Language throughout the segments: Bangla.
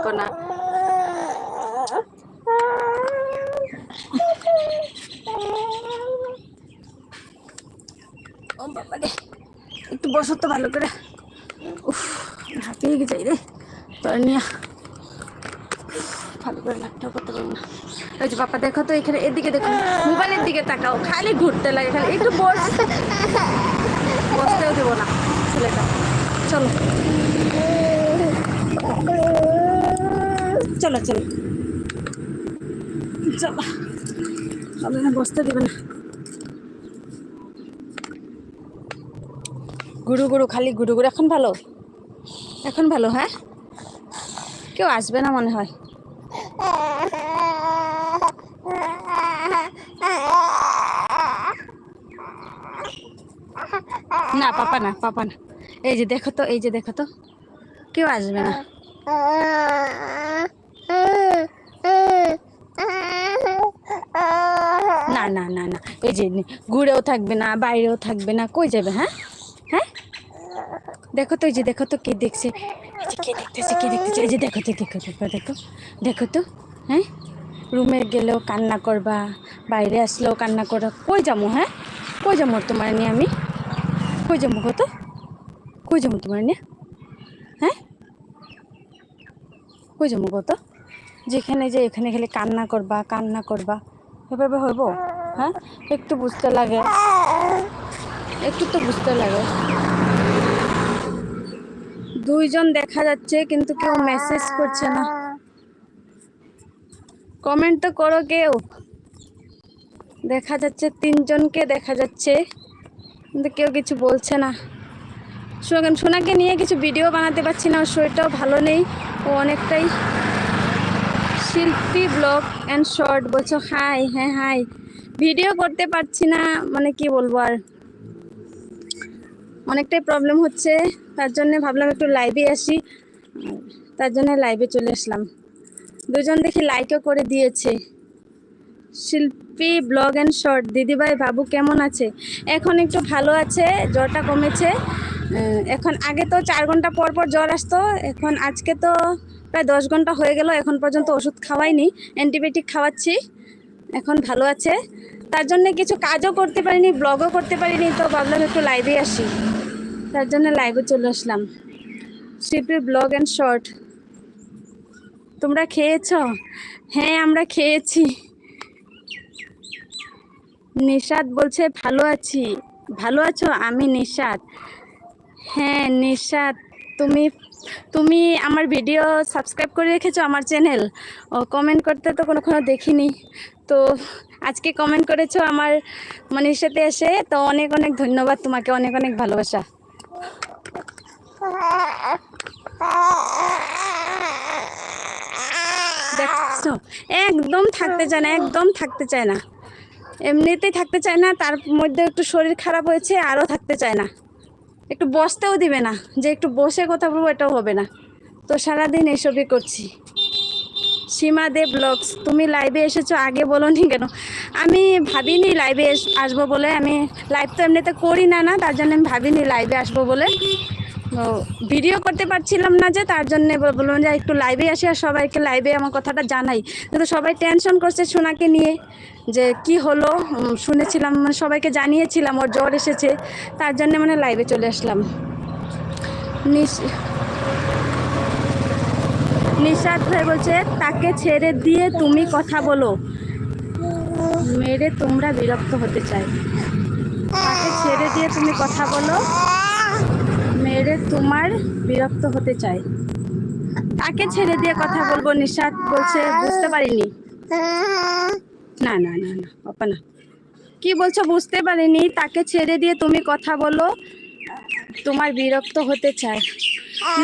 দেখো না। একটু বসো তো ভালো করে। উফ হাঁপিয়ে গেছে রে। তোর ভালো করে লাভটা করতে পারব না। ওই যে বাবা, দেখো তো এখানে, এদিকে দেখো মোবাইলের দিকে তাকাও। খালি ঘুরতে লাগে, খালি একটু বস। বসতেও দেবো না ছেলেটা চলো। চলো চলো। চলো। হবে না, বসতে দেবে না। গুরু গুরু খালি গুরু গুরু এখন ভালো? এখন ভালো হ্যাঁ? কেউ আসবে না মনে হয়। না, পাপা না পাপা না। এই যে দেখো তো, এই যে দেখো তো। কেউ আসবে না। না না না। এই যে ঘুরেও থাকবে না, বাইরেও থাকবে না, কই যাবে হ্যাঁ? হ্যাঁ? দেখো তো, এই যে দেখো তো, কে দেখছে? কে দেখতেছে কে দেখতেছে? এই যে দেখো তো, দেখো দেখো দেখো দেখো তো হ্যাঁ? রুমে গেলেও কান্না করবা, বাইরে আসলেও কান্না করবা। কই যাব হ্যাঁ? কই যাব তোমার নিয়ে আমি? কই যাব কত কই যাব তোমার নিয়ে? হ্যাঁ? কই যাব কত যেখানে যে এখানে খেলে কান্না করবা কান্না করবা। এভাবে হইব? হ্যাঁ? একটু বুঝতে লাগে। একটু তো বুঝতে লাগে। দুইজন দেখা যাচ্ছে, কিন্তু কেউ মেসেজ করছে না। কমেন্ট তো করো কেউ। দেখা যাচ্ছে তিনজনকে দেখা যাচ্ছে, কিন্তু কেউ কিছু বলছে না। সোনাকে নিয়ে কিছু ভিডিও বানাতে পারছি না শরীরটাও ভালো নেই, ও অনেকটাই শিল্পী ব্লগ অ্যান্ড শর্ট বলছো হাই হ্যাঁ হাই ভিডিও করতে পারছি না মানে কি বলব আর? অনেকটাই প্রবলেম হচ্ছে, তার জন্য ভাবলাম একটু লাইভে আসি। তার জন্য লাইভে চলে আসলাম। দুজন দেখি লাইকও করে দিয়েছে। শিল্পী ব্লগ অ্যান্ড শর্ট দিদিভাই বাবু কেমন আছে? এখন একটু ভালো আছে, জ্বরটা কমেছে। এখন আগে তো চার ঘণ্টা পর পর জ্বর আসতো, এখন আজকে তো প্রায় দশ ঘণ্টা হয়ে গেল, এখন পর্যন্ত ওষুধ খাওয়াইনি, অ্যান্টিবায়োটিক খাওয়াচ্ছি, এখন ভালো আছে। তার জন্য কিছু কাজও করতে পারিনি, ব্লগও করতে পারিনি, তো ভাবলাম একটু লাইভে আসি। তার জন্য লাইভে চলে আসলাম। শিল্পী ব্লগ অ্যান্ড শর্ট তোমরা খেয়েছো? হ্যাঁ আমরা খেয়েছি। নিশাদ বলছে, ভালো আছি। ভালো আছো? আমি নিশাদ হ্যাঁ নিশাদ তুমি তুমি আমার ভিডিও সাবস্ক্রাইব করে রেখেছো আমার চ্যানেল? ও কমেন্ট করতে তো কোনোক্ষণ দেখিনি। তো আজকে কমেন্ট করেছ আমার মনির সাথে এসে, তো অনেক অনেক ধন্যবাদ তোমাকে, অনেক অনেক ভালোবাসা। দেখছ? একদম থাকতে চায় না, একদম থাকতে চায় না। এমনিতেই থাকতে চায় না, তার মধ্যে একটু শরীর খারাপ হয়েছে, আরও থাকতে চায় না। একটু বসতেও দিবে না। যে একটু বসে কথা বলব, এটাও হবে না। তো সারাদিন এসবই করছি। সীমা দে ব্লগস, তুমি লাইভে এসেছ, আগে বলো নি কেন? আমি ভাবিনি লাইভে আসব বলে। আমি লাইভ তো এমনিতে করি না না, তার জন্য আমি ভাবিনি লাইভে আসব বলে। ভিডিও করতে পারছিলাম না যে, তার জন্য বললাম যে, একটু লাইভে আসি আর সবাইকে লাইভে আমার কথাটা জানাই। কিন্তু সবাই টেনশন করছে সোনাকে নিয়ে, যে কি হলো? শুনেছিলাম মানে সবাইকে জানিয়েছিলাম, ওর জ্বর এসেছে, তার জন্য মানে লাইভে চলে আসলাম। নিশ- নিশাদ ভাই বলছে, তাকে ছেড়ে দিয়ে তুমি কথা বলো। মেরে তোমরা বিরক্ত হতে চাই। তাকে ছেড়ে দিয়ে তুমি কথা বলো। মেরে তোমার বিরক্ত হতে চাই। তাকে ছেড়ে দিয়ে কথা বলব? নিশাদ বলছে, বুঝতে পারিনি। না না না না, পাপা, না। কি বলছো, বুঝতে পারিনি। তাকে ছেড়ে দিয়ে তুমি কথা বলো, তোমার বিরক্ত হতে চায়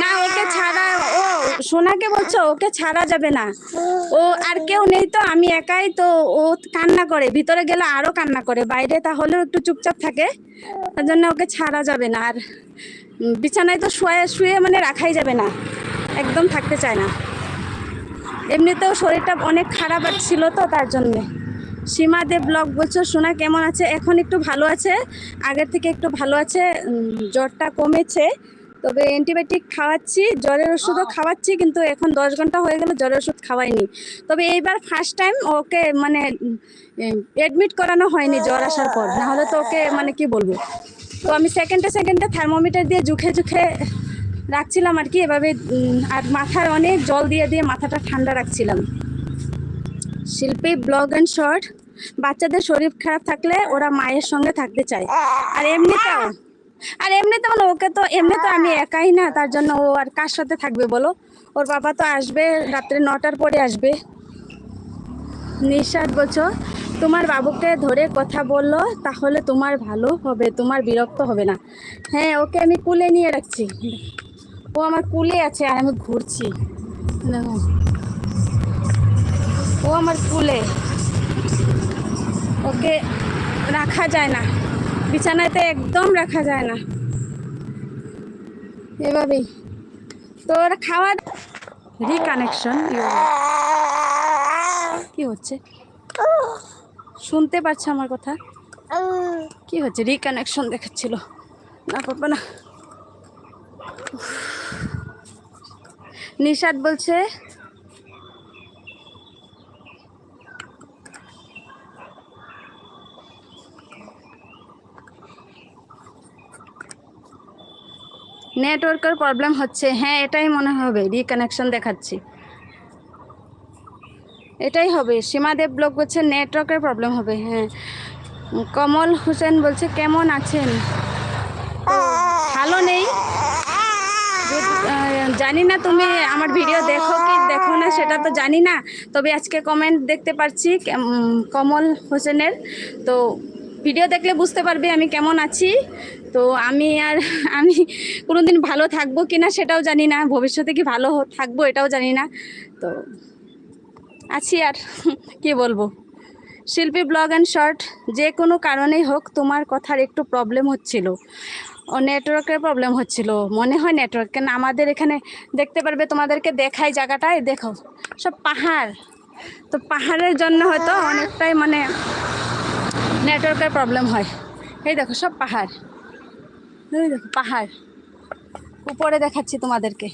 না, ওকে ছাড়া, ও, সোনাকে বলছো, ওকে ছাড়া যাবে না। ও, আর কেউ নেই তো, আমি একাই তো, ও কান্না করে। ভিতরে গেলে আরও কান্না করে। বাইরে তাহলেও একটু চুপচাপ থাকে। তার জন্য ওকে ছাড়া যাবে না। আর বিছানায় তো শুয়ে শুয়ে মানে রাখাই যাবে না, একদম থাকতে চায় না। এমনিতেও শরীরটা অনেক খারাপ ছিল তো তার জন্যে। সীমা দেব ব্লগ বলছো, সোনা কেমন আছে? এখন একটু ভালো আছে, আগের থেকে একটু ভালো আছে জ্বরটা কমেছে। তবে অ্যান্টিবায়োটিক খাওয়াচ্ছি, জ্বরের ওষুধও খাওয়াচ্ছি, কিন্তু এখন দশ ঘণ্টা হয়ে গেল, জ্বরের ওষুধ খাওয়াইনি। তবে এইবার ফার্স্ট টাইম ওকে মানে অ্যাডমিট করানো হয়নি জ্বর আসার পর, নাহলে তো ওকে মানে কি বলব? তো আমি সেকেন্ডে সেকেন্ডে থার্মোমিটার দিয়ে জুখে জুখে রাখছিলাম আর কি, এভাবে আর মাথার অনেক জল দিয়ে দিয়ে মাথাটা ঠান্ডা রাখছিলাম। শিল্পী ব্লগ অ্যান্ড শর্ট বাচ্চাদের শরীর খারাপ থাকলে ওরা মায়ের সঙ্গে থাকতে চায়। আর এমনিতেও আর এমনিতে মানে ওকে তো এমনি তো আমি একাই না, তার জন্য ও আর কার সাথে থাকবে বলো? ওর বাবা তো আসবে, রাত্রে নটার পরে আসবে। নিঃশ্বাস বলছো তোমার বাবুকে ধরে কথা বলল তাহলে তোমার ভালো হবে তোমার বিরক্ত হবে না। হ্যাঁ ওকে আমি কুলে নিয়ে রাখছি। ও আমার কুলে আছে আর আমি ঘুরছি। দেখো। ও আমার কুলে। ওকে রাখা যায় না। বিছানাতে একদম রাখা যায় না। এভাবেই। তোর খাওয়া রিকানেকশন কি হচ্ছে? শুনতে পাচ্ছে আমার কথা? কি হচ্ছে? রিকানেকশন দেখাচ্ছিল। না পারব না। নিশাদ বলছে নেটওয়ার্কের প্রবলেম হচ্ছে। হ্যাঁ এটাই মনে হবে। রিকানেকশন দেখাচ্ছি। এটাই হবে। সীমাদেব ব্লক বলছে, নেটওয়ার্কের প্রবলেম হবে হ্যাঁ। কমল হোসেন বলছে, কেমন আছেন? ভালো নেই। জানি না তুমি আমার ভিডিও দেখো কি দেখো না, সেটা তো জানি না। তবে আজকে কমেন্ট দেখতে পাচ্ছি কমল হোসেনের। তো ভিডিও দেখলে বুঝতে পারবে আমি কেমন আছি। তো আমি আর আমি কোনোদিন ভালো থাকব কি না সেটাও জানি না। ভবিষ্যতে কি ভালো থাকব এটাও জানি না। তো আছি আর কি বলব? শিল্পী ব্লগ অ্যান্ড শর্ট যে কোনো কারণেই হোক তোমার কথার একটু প্রবলেম হচ্ছিল। ও নেটওয়ার্কের প্রবলেম হচ্ছিল। মনে হয় নেটওয়ার্ক কেন আমাদের এখানে দেখতে পারবে, তোমাদেরকে দেখাই জায়গাটায়, দেখো। সব পাহাড়। তো পাহাড়ের জন্য হয়তো অনেকটাই মানে নেটওয়ার্কের প্রবলেম হয়। এই দেখো, সব পাহাড়। এই দেখো, পাহাড়। উপরে দেখাচ্ছি তোমাদেরকে।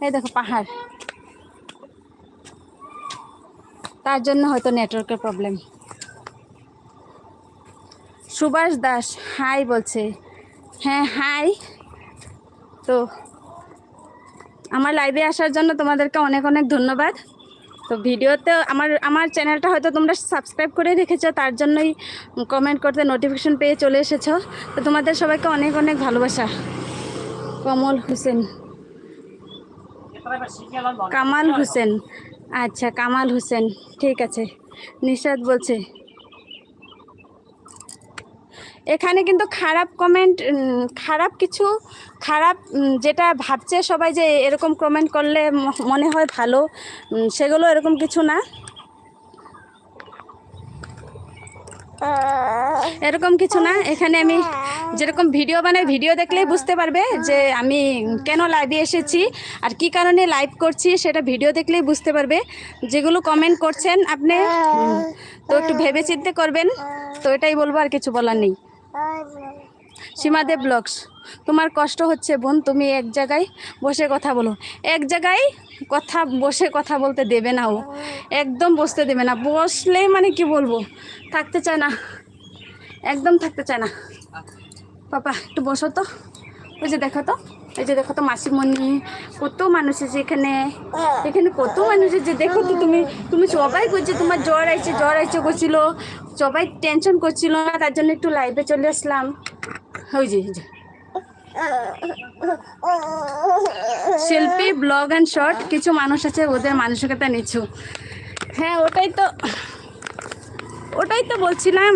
এই দেখো, পাহাড়। তার জন্য হয়তো নেটওয়ার্কের প্রবলেম। সুভাষ দাস, হাই বলছে। হ্যাঁ হাই। তো আমার লাইভে আসার জন্য তোমাদেরকে অনেক অনেক ধন্যবাদ। তো ভিডিওতে আমার আমার চ্যানেলটা হয়তো তোমরা সাবস্ক্রাইব করে রেখেছো, তার জন্যই কমেন্ট করতে নোটিফিকেশন পেয়ে চলে এসেছ। তো তোমাদের সবাইকে অনেক অনেক ভালোবাসা। কমল হোসেন। কামাল হোসেন। আচ্ছা কামাল হোসেন, ঠিক আছে। নিশাদ বলছে, এখানে কিন্তু খারাপ কমেন্ট খারাপ কিছু, খারাপ যেটা ভাবছে সবাই যে এরকম কমেন্ট করলে মনে হয় ভালো সেগুলো এরকম কিছু না। এরকম কিছু না। এখানে আমি যেরকম ভিডিও বানাই, ভিডিও দেখলেই বুঝতে পারবে যে আমি কেন লাইভে এসেছি আর কি কারণে লাইভ করছি, সেটা ভিডিও দেখলেই বুঝতে পারবে। যেগুলো কমেন্ট করছেন আপনি, তো একটু ভেবে চিনতে করবেন। তো এটাই বলব আর কিছু বলার নেই। সীমাদেব ব্লগস। তোমার কষ্ট হচ্ছে বোন, তুমি এক জায়গায় বসে কথা বলো। এক জায়গায় কথা, বসে কথা বলতে দেবে না ও। একদম বসতে দেবে না। বসলেই মানে কি বলব? থাকতে চায় না। একদম থাকতে চায় না। পাপা, একটু বসো তো। ওই যে দেখো তো, এই যে দেখো তো মাসিমণি, কত মানুষ আছে এখানে। এখানে কত মানুষ আছে দেখো তো তুমি তুমি সবাই করছে তোমার জ্বর আইছে জ্বর আইছে করছিল সবাই টেনশন করছিল না তার জন্য একটু লাইভে চলে আসলাম। ওই যে। শিল্পী, ব্লগ অ্যান্ড শর্ট কিছু মানুষ আছে, ওদের মানসিকতা নিচ্ছু হ্যাঁ ওটাই তো ওটাই তো বলছিলাম,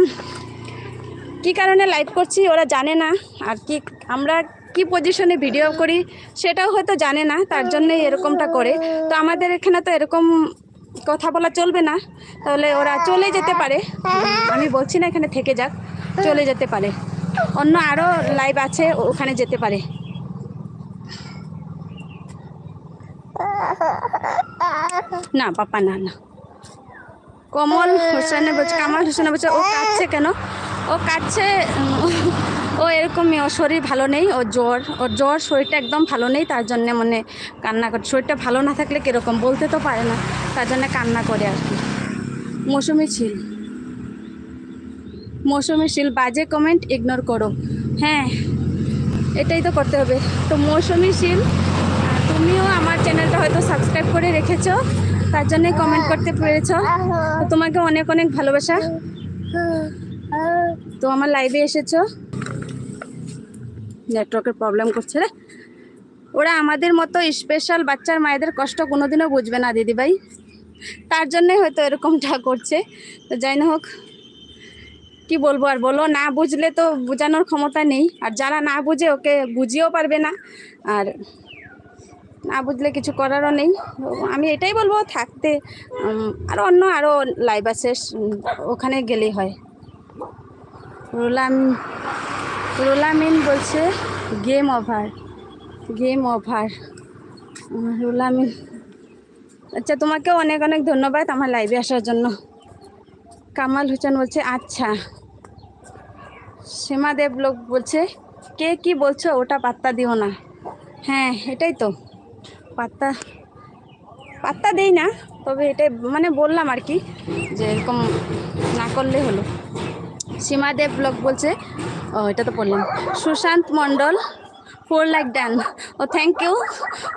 কি কারণে লাইভ করছি ওরা জানে না, আর কি, আমরা কি পজিশনে ভিডিও করি সেটাও হয়তো জানে না, তার জন্যই এরকমটা করে। তো আমাদের এখানে তো এরকম কথা বলা চলবে না, তাহলে ওরা চলে যেতে পারে। আমি বলছি না এখানে থেকে যাক, চলে যেতে পারে। অন্য আরও লাইভ আছে, ওখানে যেতে পারে। না, পাপা, না না। কমল হোসেনে বলছে, কামাল হোসেনে বলছে, ও কাটছে কেন? ও কাটছে ও এরকমই, ওর শরীর ভালো নেই, ওর জ্বর ওর জ্বর শরীরটা একদম ভালো নেই, তার জন্যে মানে কান্না করে শরীরটা ভালো না থাকলে কীরকম? বলতে তো পারে না, তার জন্য কান্না করে আর কি। মৌসুমি ছিল। মৌসুমি শিল, বাজে কমেন্ট ইগনোর করো। হ্যাঁ এটাই তো করতে হবে। তো মৌসুমি শিল, তুমিও আমার চ্যানেলটা হয়তো সাবস্ক্রাইব করে রেখেছো, তার জন্যই কমেন্ট করতে পেরেছ। তোমাকে অনেক অনেক ভালোবাসা। তো আমার লাইভে এসেছ। নেটওয়ার্কের প্রবলেম করছে রে। ওরা আমাদের মতো স্পেশাল বাচ্চার মায়েদের কষ্ট কোনোদিনও বুঝবে না, দিদিভাই। তার জন্যই হয়তো এরকমটা করছে। তো যাই না হোক কি বলব আর বলো, না বুঝলে তো বোঝানোর ক্ষমতা নেই। আর যারা না বুঝে ওকে বুঝিয়েও পারবে না। আর না বুঝলে কিছু করারও নেই। আমি এটাই বলব, থাকতে আরও অন্য আরও লাইভ আছে, ওখানে গেলেই হয়। রোলাম রোলামিন বলছে গেম ওভার গেম ওভার রোলামিন আচ্ছা তোমাকেও অনেক অনেক ধন্যবাদ আমার লাইভে আসার জন্য। কামাল হোসেন বলছে আচ্ছা। সীমা দেব লোক বলছে, কে কি বলছো ওটা পাত্তা দিও না। হ্যাঁ এটাই তো। পাত্তা পাত্তা দেই না, তবে এটাই মানে বললাম আর কি, যে এরকম না করলে হলো। সীমা দেব বলছে, ও, এটা তো বললাম Sushanta Mondal, four like done. O, thank you,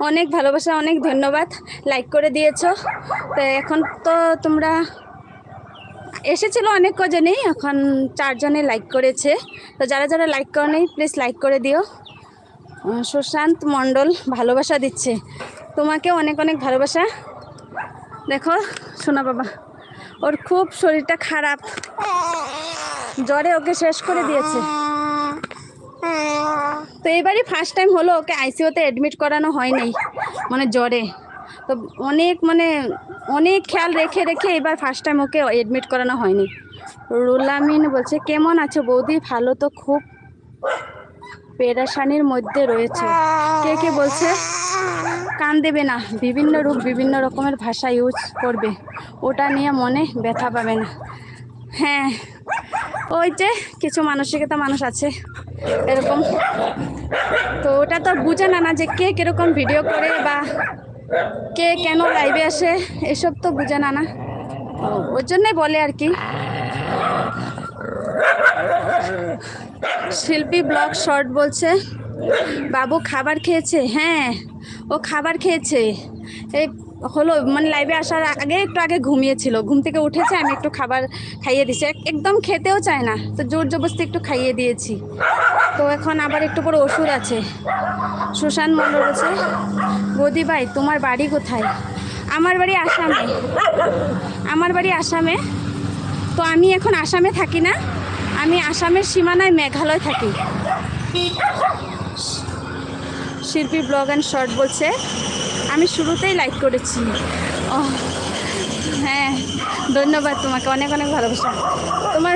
অনেক ভালোবাসা, অনেক ধন্যবাদ, লাইক করে দিয়েছ। তো এখন তো তোমরা এসেছিল অনেক কজনেই, এখন চারজনে লাইক করেছে। তো যারা যারা লাইক করে নেই প্লিজ লাইক করে দিও। সুশান্ত মণ্ডল ভালোবাসা দিচ্ছে। তোমাকে অনেক অনেক ভালোবাসা। দেখো, শোনা বাবা, ওর খুব শরীরটা খারাপ। জ্বরে ওকে শেষ করে দিয়েছে। তো এবারই ফার্স্ট টাইম হলো ওকে আইসিওতে অ্যাডমিট করানো হয়নি মানে জ্বরে। তো অনেক মানে অনেক খেয়াল রেখে রেখে এবার ফার্স্ট টাইম ওকে অ্যাডমিট করানো হয়নি। রুলামিন বলছে, কেমন আছো বৌদি? ভালো তো খুব পেরাশানির মধ্যে রয়েছে। কে কে বলছে? কান দেবে না। বিভিন্ন রূপ, বিভিন্ন রকমের ভাষা ইউজ করবে। ওটা নিয়ে মনে ব্যথা পাবে না। হ্যাঁ ওই যে কিছু মানসিকতা মানুষ আছে, এরকম। তো ওটা তো বুঝে না না যে কে কীরকম ভিডিও করে বা কে কেন লাইভে আসে, এসব তো বুঝে না না। ওর জন্যই বলে আর কি। শিল্পী ব্লগ শর্ট বলছে, বাবু খাবার খেয়েছে? হ্যাঁ ও খাবার খেয়েছে। এই হলো মানে লাইভে আসার আগে একটু আগে ঘুমিয়েছিল। ঘুম থেকে উঠেছে, আমি একটু খাবার খাইয়ে দিয়েছি একদম খেতেও চায় না, তো জোর জবরদস্তি একটু খাইয়ে দিয়েছি। তো এখন আবার একটু পরে ওষুধ আছে। সুশান্ত মন্ডল বলছে, বৌদি ভাই, তোমার বাড়ি কোথায়? আমার বাড়ি আসামে। আমার বাড়ি আসামে। তো আমি এখন আসামে থাকি না। আমি আসামের সীমানায় মেঘালয় থাকি। শিল্পী ব্লগ অ্যান্ড শর্ট বলছে আমি শুরুতেই লাইক করেছি। ও হ্যাঁ ধন্যবাদ তোমাকে, অনেক অনেক ভালোবাসা। তোমার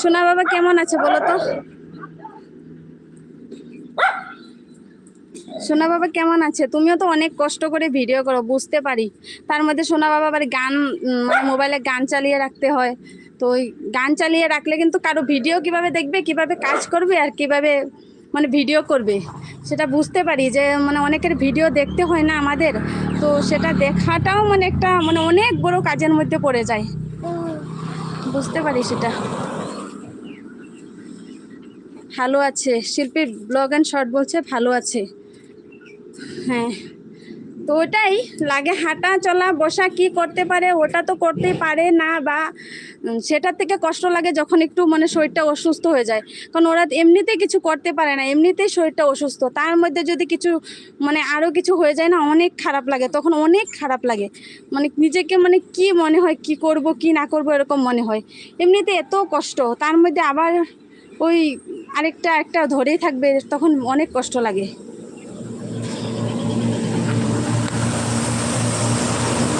সোনা বাবা কেমন আছে বলো তো? সোনা বাবা কেমন আছে? তুমিও তো অনেক কষ্ট করে ভিডিও করো, বুঝতে পারি। তার মধ্যে সোনা বাবা আবার গান মানে মোবাইলে গান চালিয়ে রাখতে হয়। তো ওই গান চালিয়ে রাখলে কিন্তু কারও ভিডিও কীভাবে দেখবে, কীভাবে কাজ করবে আর কীভাবে মানে ভিডিও করবে। সেটা বুঝতে পারি যে মানে অনেকের ভিডিও দেখতে হয় না আমাদের। তো সেটা দেখাটাও মানে একটা মানে অনেক বড় কাজের মধ্যে পড়ে যায়। বুঝতে পারি সেটা। ভালো আছে। শিল্পীর ব্লগ অ্যান্ড শর্ট বলছে, ভালো আছে। হ্যাঁ। তো ওটাই লাগে হাঁটা চলা বসা কি করতে পারে ওটা তো করতে পারে না বা সেটার থেকে কষ্ট লাগে যখন একটু মানে শরীরটা অসুস্থ হয়ে যায়। কারণ ওরা এমনিতে কিছু করতে পারে না, এমনিতেই শরীরটা অসুস্থ। তার মধ্যে যদি কিছু মানে আরও কিছু হয়ে যায় না, অনেক খারাপ লাগে, তখন অনেক খারাপ লাগে। মানে নিজেকে মানে কি মনে হয়, কি করব, কি না করব এরকম মনে হয়। এমনিতে এত কষ্ট, তার মধ্যে আবার ওই আরেকটা একটা ধরেই থাকবে, তখন অনেক কষ্ট লাগে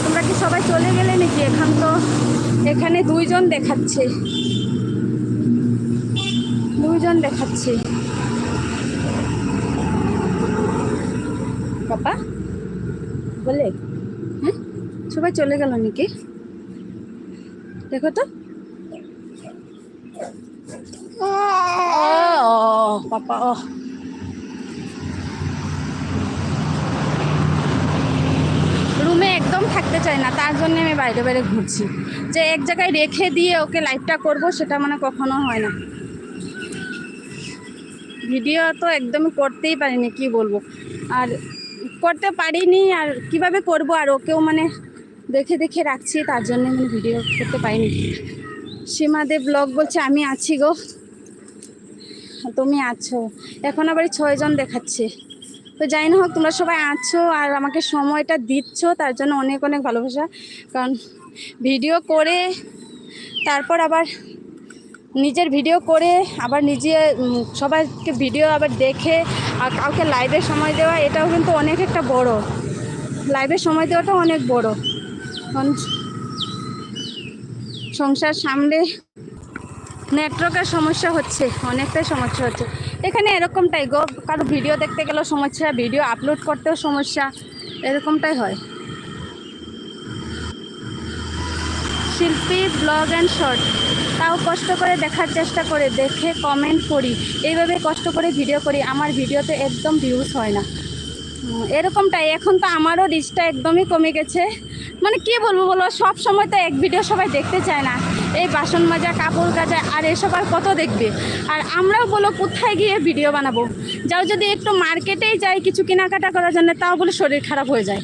তোমরা কি সবাই চলে গেলে নাকি? এখান তো এখানে দুইজন দেখাচ্ছে। দুইজন দেখাচ্ছে। পাপা বলে? হ্যাঁ? সবাই চলে গেল নাকি? দেখো তো। পাপা ও। রুমে একদম থাকতে চাই না, তার জন্য আমি বাইরে বাইরে ঘুরছি। যে এক জায়গায় রেখে দিয়ে ওকে লাইভটা করব সেটা মানে কখনো হয় না। ভিডিও তো একদমই করতেই পারিনি, কি বলব। আর করতে পারিনি, আর কীভাবে করব, আর ওকেও মানে দেখে দেখে রাখছি, তার জন্য মানে ভিডিও করতে পারিনি। সীমাদেব ব্লগ বলছে, আমি আছি গো। তুমি আছো। এখন আবার ছয়জন দেখাচ্ছে। তো যাই না হোক, তোমরা সবাই আছো আর আমাকে সময়টা দিচ্ছ, তার জন্য অনেক অনেক ভালোবাসা। কারণ ভিডিও করে, তারপর আবার নিজের ভিডিও করে, আবার নিজে সবাইকে ভিডিও আবার দেখে, আর কাউকে লাইভে সময় দেওয়া, এটাও কিন্তু অনেক একটা বড়। লাইভে সময় দেওয়াটা অনেক বড়। কারণ সংসার সামলে নেটওয়ার্কের সমস্যা হচ্ছে, অনেকটাই সমস্যা হচ্ছে। এখানে এরকমটাই গো, কারও ভিডিও দেখতে গেলেও সমস্যা, ভিডিও আপলোড করতেও সমস্যা, এরকমটাই হয়। শিল্পী ব্লগ অ্যান্ড শর্ট তাও কষ্ট করে দেখার চেষ্টা করে, দেখে কমেন্ট করি, এইভাবে কষ্ট করে ভিডিও করি, আমার ভিডিওতে একদম ভিউজ হয় না। এরকমটাই, এখন তো আমারও রিচটা একদমই কমে গেছে। মানে কি বলব বলো সব সময় তো এক ভিডিও সবাই দেখতে চায় না। এই বাসন মাজা, কাপড় কাচা, আর এসব আর কত দেখবে? আর আমরাও বলো কোথায় গিয়ে ভিডিও বানাবো? যাও যদি একটু মার্কেটেই যাই কিছু কেনাকাটা করার জন্য, তাও বলে শরীর খারাপ হয়ে যায়।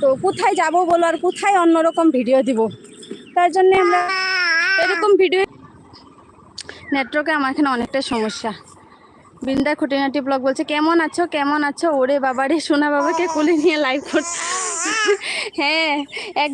তো কোথায় যাব বলো, আর কোথায় অন্যরকম ভিডিও দিব? তার জন্য আমরা এরকম ভিডিও নেটওয়ার্কে আমার এখানে অনেকটা সমস্যা। বৃন্দা খুঁটিনাটি ব্লগ বলছে, কেমন আছো? কেমন আছো? ওরে বাবারে, সোনা বাবাকে কোলে নিয়ে লাইভ করছে হ্যাঁ এক